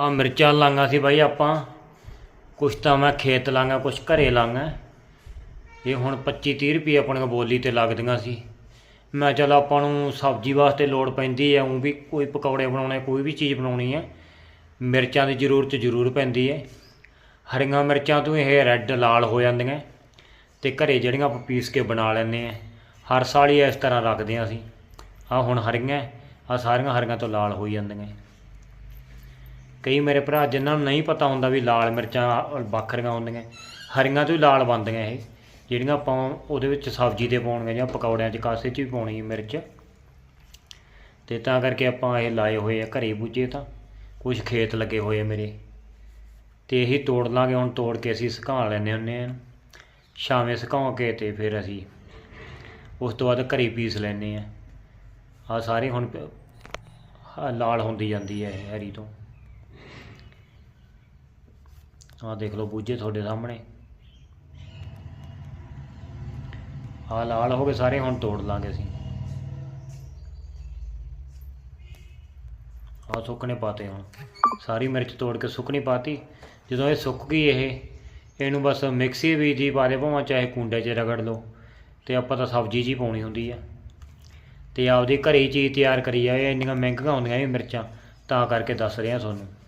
ਆ ਮਿਰਚਾਂ ਲਾਂਗਾ ਸੀ ਬਾਈ ਆਪਾਂ। ਕੁਛ ਤਾਂ ਮੈਂ ਖੇਤ ਲਾਂਗਾ, ਕੁਛ ਘਰੇ ਲਾਂਗਾ। ਇਹ ਹੁਣ 25 30 ਰੁਪਏ ਆਪਣੇ ਕੋਲ ਬੋਲੀ ਤੇ ਲੱਗਦੀਆਂ ਸੀ। ਮੈਂ ਚਲ ਆਪਾਂ ਨੂੰ ਸਬਜ਼ੀ ਵਾਸਤੇ ਲੋੜ ਪੈਂਦੀ ਹੈ ਉਹ ਵੀ ਕੋਈ ਪਕੌੜੇ ਬਣਾਉਣੇ, ਕੋਈ ਵੀ ਚੀਜ਼ ਬਣਾਉਣੀ ਹੈ ਮਿਰਚਾਂ ਦੀ ਜ਼ਰੂਰਤ ਜ਼ਰੂਰ ਪੈਂਦੀ ਹੈ ਹਰੀਆਂ ਮਿਰਚਾਂ ਤੋਂ ਇਹ ਰੈੱਡ ਲਾਲ ਹੋ ਜਾਂਦੀਆਂ। ਤੇ ਘਰੇ ਜਿਹੜੀਆਂ ਆਪਾਂ ਪੀਸ ਕੇ ਬਣਾ ਲੈਂਦੇ ਆ, ਹਰ ਸਾਲ ਹੀ ਇਸ ਤਰ੍ਹਾਂ ਰੱਖਦੇ ਹਾਂ ਅਸੀਂ। ਆ ਹੁਣ ਹਰੀਆਂ, ਆ ਸਾਰੀਆਂ ਹਰੀਆਂ ਤੋਂ ਲਾਲ ਹੋਈ ਜਾਂਦੀਆਂ। ਕਈ ਮੇਰੇ ਭਰਾ ਜਿਨ੍ਹਾਂ ਨੂੰ ਨਹੀਂ ਪਤਾ ਹੁੰਦਾ ਵੀ ਲਾਲ ਮਿਰਚਾਂ ਵੱਖਰੀਆਂ ਹੁੰਦੀਆਂ, ਹਰੀਆਂ ਤੋਂ ਹੀ ਲਾਲ ਬਣਦੀਆਂ ਇਹ, ਜਿਹੜੀਆਂ ਆਪਾਂ ਉਹਦੇ ਵਿੱਚ ਸਬਜ਼ੀ ਦੇ ਪਾਉਣੀਆਂ ਜਾਂ ਪਕੌੜਿਆਂ 'ਚ, ਕਾਸੇ 'ਚ ਵੀ ਪਾਉਣੀ ਮਿਰਚ। ਤੇ ਤਾਂ ਕਰਕੇ ਆਪਾਂ ਇਹ ਲਾਏ ਹੋਏ ਆ ਘਰੇ ਬੂਝੇ ਤਾਂ ਕੁਝ ਖੇਤ ਲੱਗੇ ਹੋਏ ਮੇਰੇ। ਤੇ ਇਹੀ ਤੋੜ ਲਾਂਗੇ, ਹੁਣ ਤੋੜ ਕੇ ਅਸੀਂ ਸੁਕਾ ਲੈਂਦੇ ਹੁੰਦੇ ਆ ਸ਼ਾਮੇ ਸੁਕਾਉ ਕੇ ਤੇ ਫਿਰ ਅਸੀਂ ਉਸ ਤੋਂ ਬਾਅਦ ਘਰੇ ਪੀਸ ਲੈਂਦੇ ਆ ਆ ਸਾਰੇ ਹੁਣ ਲਾਲ ਹੁੰਦੀ ਜਾਂਦੀ ਹੈ ਇਹ ਹਰੀ ਤੋਂ। ਆਹ ਦੇਖ ਲਓ ਬੂਝੇ ਤੁਹਾਡੇ ਸਾਹਮਣੇ। ਆਹ ਲਾਲ ਹੋ ਗਏ ਸਾਰੇ, ਹੁਣ ਤੋੜ ਲਾਂਗੇ ਅਸੀਂ। ਆਹ ਸੁੱਕਣੇ ਪਾਤੇ ਹੁਣ। ਸਾਰੀ ਮਿਰਚ ਤੋੜ ਕੇ ਸੁੱਕਣੀ ਪਾਤੀ। ਜਦੋਂ ਇਹ ਸੁੱਕ ਗਈ ਇਹ, ਇਹਨੂੰ ਬਸ ਮਿਕਸੀ ਵੀ ਜੀ ਪਾ ਦੇ ਭਾਵੇਂ ਚਾਹੇ ਕੁੰਡੇ 'ਚ ਰਗੜ ਲਓ, ਤੇ ਆਪਾਂ ਤਾਂ ਸਬਜ਼ੀ 'ਚ ਹੀ ਪਾਉਣੀ ਹੁੰਦੀ ਆ। ਤੇ ਆਪਦੀ ਘਰੇ ਹੀ ਚੀਜ਼ ਤਿਆਰ ਕਰੀ ਜਾਵੇ ਇੰਨੀਆਂ ਮਹਿੰਗੀਆਂ ਹੁੰਦੀਆਂ ਇਹ ਮਿਰਚਾਂ, ਤਾਂ ਕਰਕੇ ਦੱਸ ਰਿਹਾ ਤੁਹਾਨੂੰ।